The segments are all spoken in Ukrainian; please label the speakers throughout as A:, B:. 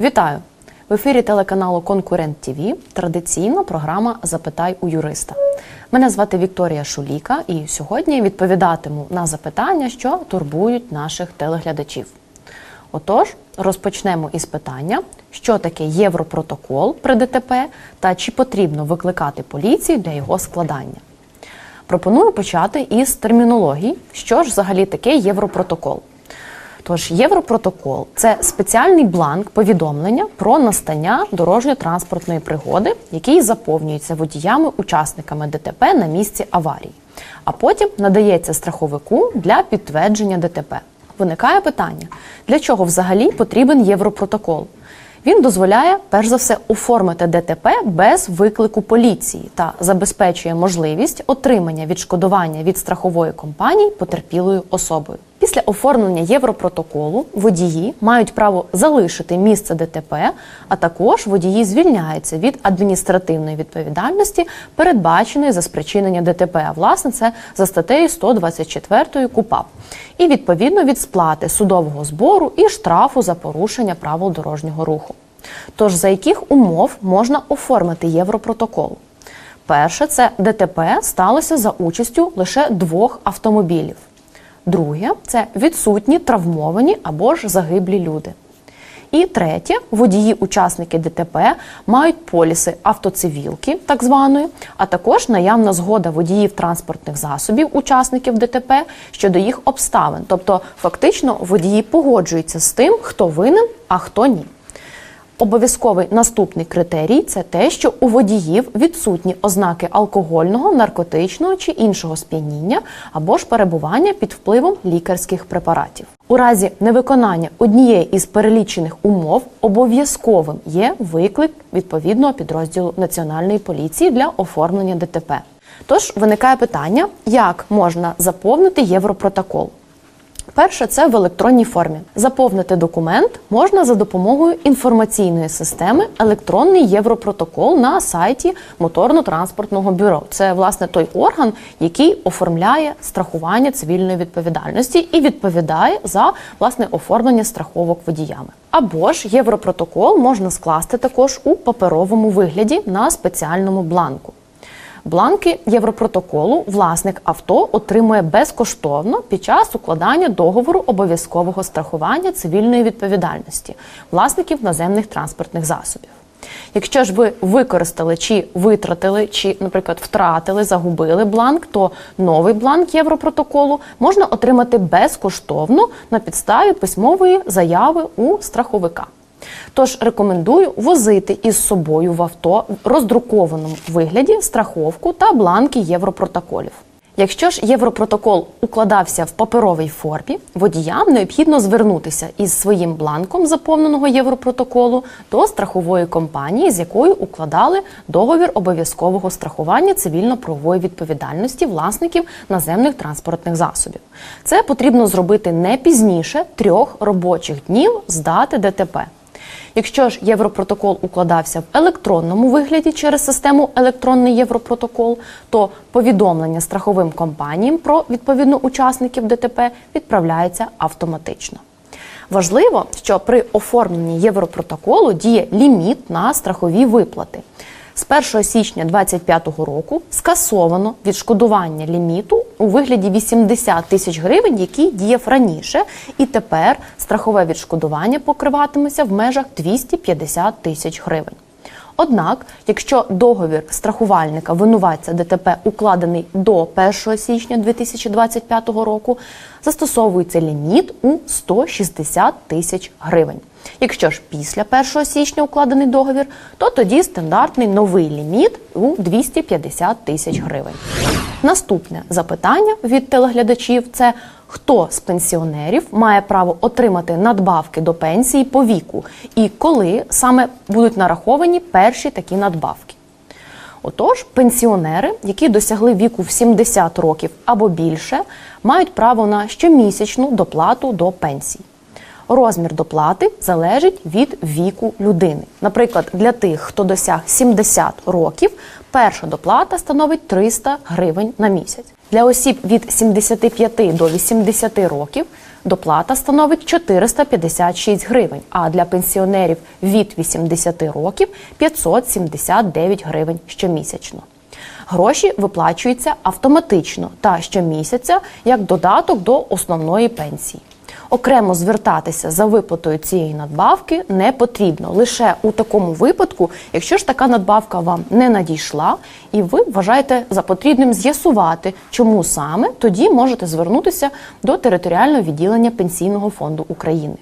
A: Вітаю! В ефірі телеканалу Конкурент ТВ традиційна програма Запитай у юриста. Мене звати Вікторія Шуліка, і сьогодні відповідатиму на запитання, що турбують наших телеглядачів. Отож, розпочнемо із питання, що таке Європротокол при ДТП та чи потрібно викликати поліцію для його складання. Пропоную почати із термінології, що ж взагалі таке Європротокол. Тож Європротокол це спеціальний бланк повідомлення про настання дорожньо-транспортної пригоди, який заповнюється водіями-учасниками ДТП на місці аварії, а потім надається страховику для підтвердження ДТП. Виникає питання: для чого взагалі потрібен Європротокол? Він дозволяє, перш за все, оформити ДТП без виклику поліції та забезпечує можливість отримання відшкодування від страхової компанії потерпілою особою. Після оформлення Європротоколу водії мають право залишити місце ДТП, а також водії звільняються від адміністративної відповідальності, передбаченої за спричинення ДТП. А власне це за статтею 124 КУПАП, і відповідно від сплати судового збору і штрафу за порушення правил дорожнього руху. Тож за яких умов можна оформити Європротокол? Перше, це ДТП сталося за участю лише двох автомобілів. Друге це відсутні травмовані або ж загиблі люди. І третє, водії-учасники ДТП мають поліси автоцивілки, так званої, а також наявна згода водіїв транспортних засобів, учасників ДТП щодо їх обставин. Тобто, фактично, водії погоджуються з тим, хто винен, а хто ні. Обов'язковий наступний критерій це те, що у водіїв відсутні ознаки алкогольного, наркотичного чи іншого сп'яніння або ж перебування під впливом лікарських препаратів. У разі невиконання однієї із перелічених умов обов'язковим є виклик відповідного підрозділу Національної поліції для оформлення ДТП. Тож виникає питання, як можна заповнити Європротокол. Перше це в електронній формі. Заповнити документ можна за допомогою інформаційної системи електронний європротокол на сайті моторно-транспортного бюро. Це власне той орган, який оформляє страхування цивільної відповідальності і відповідає за власне оформлення страховок водіями. Або ж європротокол можна скласти також у паперовому вигляді на спеціальному бланку. Бланки Європротоколу власник авто отримує безкоштовно під час укладання договору обов'язкового страхування цивільної відповідальності власників наземних транспортних засобів. Якщо ж ви використали чи витратили, чи, наприклад, втратили, загубили бланк, то новий бланк Європротоколу можна отримати безкоштовно на підставі письмової заяви у страховика. Тож рекомендую возити із собою в авто в роздрукованому вигляді страховку та бланки європротоколів. Якщо ж європротокол укладався в паперовій формі, водіям необхідно звернутися із своїм бланком заповненого європротоколу до страхової компанії, з якою укладали договір обов'язкового страхування цивільно-правової відповідальності власників наземних транспортних засобів. Це потрібно зробити не пізніше трьох робочих днів з дати ДТП. Якщо ж Європротокол укладався в електронному вигляді через систему електронний Європротокол, то повідомлення страховим компаніям про відповідно учасників ДТП відправляється автоматично. Важливо, що при оформленні Європротоколу діє ліміт на страхові виплати. З 1 січня 2025 року скасовано відшкодування ліміту у вигляді 80 тисяч гривень, який діяв раніше, і тепер страхове відшкодування покриватиметься в межах 250 тисяч гривень. Однак, якщо договір страхувальника винуватця ДТП укладений до 1 січня 2025 року, застосовується ліміт у 160 тисяч гривень. Якщо ж після 1 січня укладений договір, то тоді стандартний новий ліміт у 250 тисяч гривень. Наступне запитання від телеглядачів це хто з пенсіонерів має право отримати надбавки до пенсії по віку і коли саме будуть нараховані перші такі надбавки. Отож, пенсіонери, які досягли віку в 70 років або більше, мають право на щомісячну доплату до пенсії. Розмір доплати залежить від віку людини. Наприклад, для тих, хто досяг 70 років, перша доплата становить 300 гривень на місяць. Для осіб від 75 до 80 років доплата становить 456 гривень, а для пенсіонерів від 80 років 579 гривень щомісячно. Гроші виплачуються автоматично та щомісяця як додаток до основної пенсії. Окремо звертатися за виплатою цієї надбавки не потрібно лише у такому випадку, якщо ж така надбавка вам не надійшла, і ви вважаєте за потрібним з'ясувати, чому саме тоді можете звернутися до територіального відділення Пенсійного фонду України.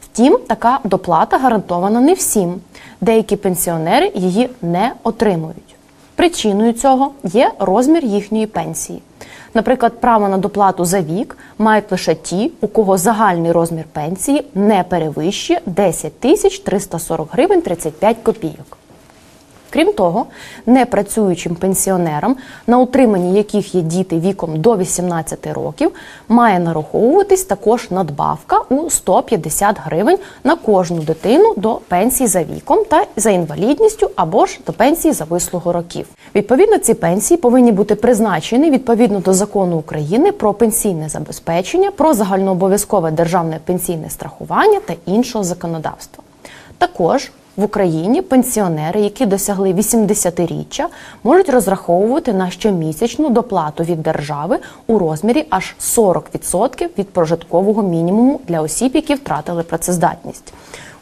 A: Втім, така доплата гарантована не всім. Деякі пенсіонери її не отримують. Причиною цього є розмір їхньої пенсії. Наприклад, право на доплату за вік мають лише ті, у кого загальний розмір пенсії не перевищує 10 тисяч 340 гривень 35 копійок. Крім того, непрацюючим пенсіонерам, на утриманні яких є діти віком до 18 років, має нараховуватись також надбавка у 150 гривень на кожну дитину до пенсії за віком та за інвалідністю або ж до пенсії за вислугу років. Відповідно, ці пенсії повинні бути призначені відповідно до закону України про пенсійне забезпечення, про загальнообов'язкове державне пенсійне страхування та іншого законодавства. Також в Україні пенсіонери, які досягли 80-річчя, можуть розраховувати на щомісячну доплату від держави у розмірі аж 40% від прожиткового мінімуму для осіб, які втратили працездатність.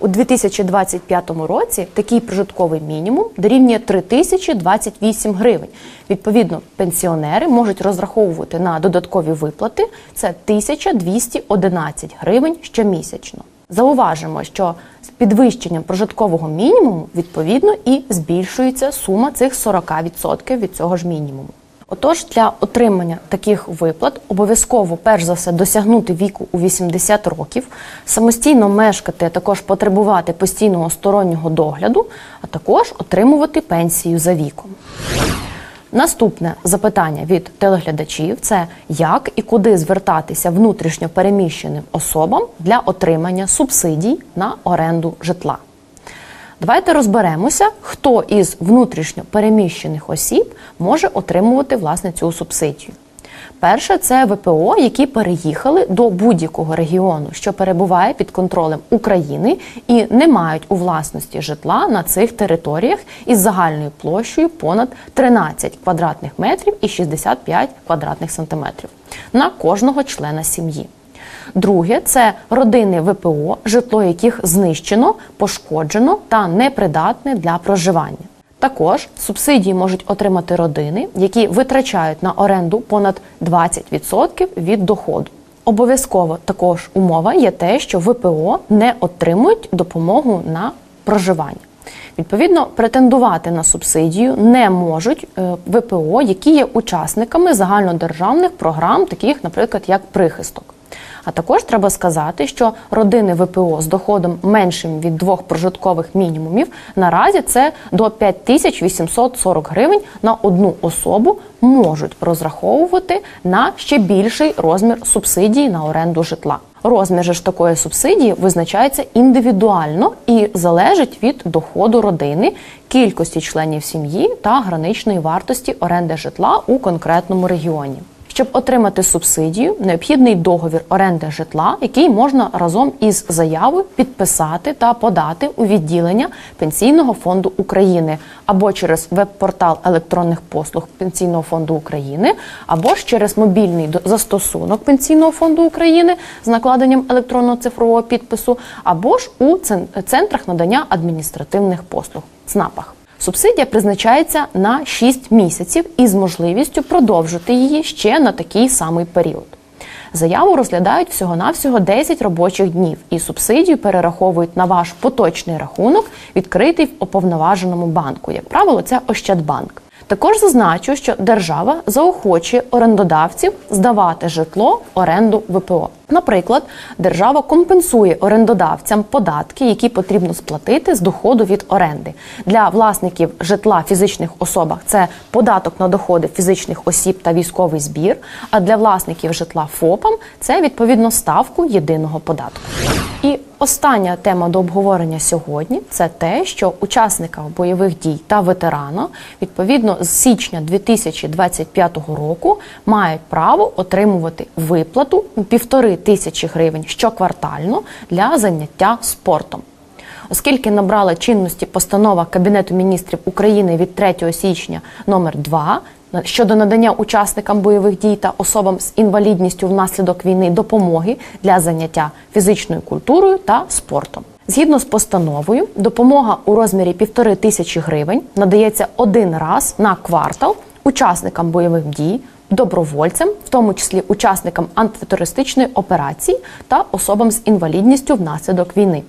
A: У 2025 році такий прожитковий мінімум дорівнює 3028 гривень. Відповідно, пенсіонери можуть розраховувати на додаткові виплати це 1211 гривень щомісячно. Зауважимо, що з підвищенням прожиткового мінімуму відповідно і збільшується сума цих 40% від цього ж мінімуму. Отож, для отримання таких виплат обов'язково перш за все досягнути віку у 80 років, самостійно мешкати, а також потребувати постійного стороннього догляду, а також отримувати пенсію за віком. Наступне запитання від телеглядачів це як і куди звертатися внутрішньо переміщеним особам для отримання субсидій на оренду житла. Давайте розберемося, хто із внутрішньо переміщених осіб може отримувати власне цю субсидію. Перше це ВПО, які переїхали до будь-якого регіону, що перебуває під контролем України і не мають у власності житла на цих територіях із загальною площею понад 13 квадратних метрів і 65 квадратних сантиметрів на кожного члена сім'ї. Друге це родини ВПО, житло яких знищено, пошкоджено та непридатне для проживання. Також субсидії можуть отримати родини, які витрачають на оренду понад 20% від доходу. Обов'язково також умова є те, що ВПО не отримують допомогу на проживання. Відповідно, претендувати на субсидію не можуть е, ВПО, які є учасниками загальнодержавних програм, таких, наприклад, як прихисток. А також треба сказати, що родини ВПО з доходом меншим від двох прожиткових мінімумів наразі це до 5840 гривень на одну особу можуть розраховувати на ще більший розмір субсидії на оренду житла. Розмір ж такої субсидії визначається індивідуально і залежить від доходу родини, кількості членів сім'ї та граничної вартості оренди житла у конкретному регіоні. Щоб отримати субсидію, необхідний договір оренди житла, який можна разом із заявою підписати та подати у відділення Пенсійного фонду України або через веб-портал електронних послуг Пенсійного фонду України, або ж через мобільний застосунок Пенсійного фонду України з накладенням електронного цифрового підпису, або ж у центрах надання адміністративних послуг ЦНАПах. Субсидія призначається на 6 місяців із можливістю продовжити її ще на такий самий період. Заяву розглядають всього-навсього 10 робочих днів, і субсидію перераховують на ваш поточний рахунок, відкритий в уповноваженому банку. Як правило, це Ощадбанк. Також зазначу, що держава заохочує орендодавців здавати житло в оренду ВПО. Наприклад, держава компенсує орендодавцям податки, які потрібно сплатити з доходу від оренди. Для власників житла фізичних особах це податок на доходи фізичних осіб та військовий збір. А для власників житла ФОПам це відповідно ставку єдиного податку. І остання тема до обговорення сьогодні це те, що учасникам бойових дій та ветерана відповідно з січня 2025 року мають право отримувати виплату півтори тисячі гривень щоквартально для заняття спортом. Оскільки набрала чинності постанова Кабінету міністрів України від 3 січня номер 2 щодо надання учасникам бойових дій та особам з інвалідністю внаслідок війни допомоги для заняття фізичною культурою та спортом. Згідно з постановою, допомога у розмірі півтори тисячі гривень надається один раз на квартал учасникам бойових дій, добровольцям, в тому числі учасникам антитерористичної операції та особам з інвалідністю внаслідок війни.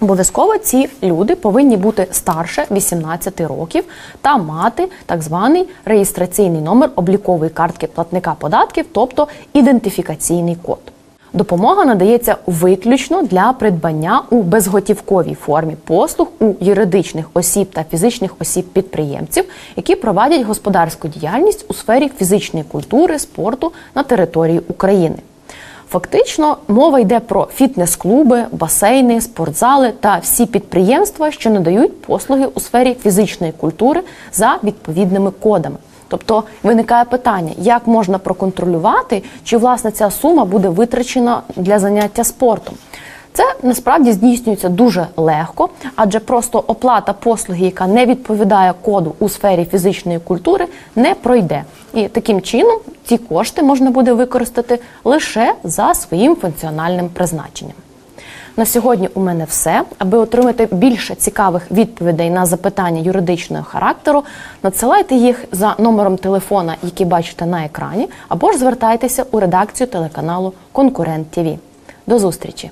A: Обов'язково ці люди повинні бути старше 18 років та мати так званий реєстраційний номер облікової картки платника податків, тобто ідентифікаційний код. Допомога надається виключно для придбання у безготівковій формі послуг у юридичних осіб та фізичних осіб підприємців, які проводять господарську діяльність у сфері фізичної культури, спорту на території України. Фактично, мова йде про фітнес-клуби, басейни, спортзали та всі підприємства, що надають послуги у сфері фізичної культури за відповідними кодами. Тобто виникає питання, як можна проконтролювати, чи власне ця сума буде витрачена для заняття спортом. Це насправді здійснюється дуже легко, адже просто оплата послуги, яка не відповідає коду у сфері фізичної культури, не пройде. І таким чином ці кошти можна буде використати лише за своїм функціональним призначенням. На сьогодні у мене все. Аби отримати більше цікавих відповідей на запитання юридичного характеру, надсилайте їх за номером телефона, який бачите на екрані, або ж звертайтеся у редакцію телеканалу Конкурент ТІВІ. До зустрічі!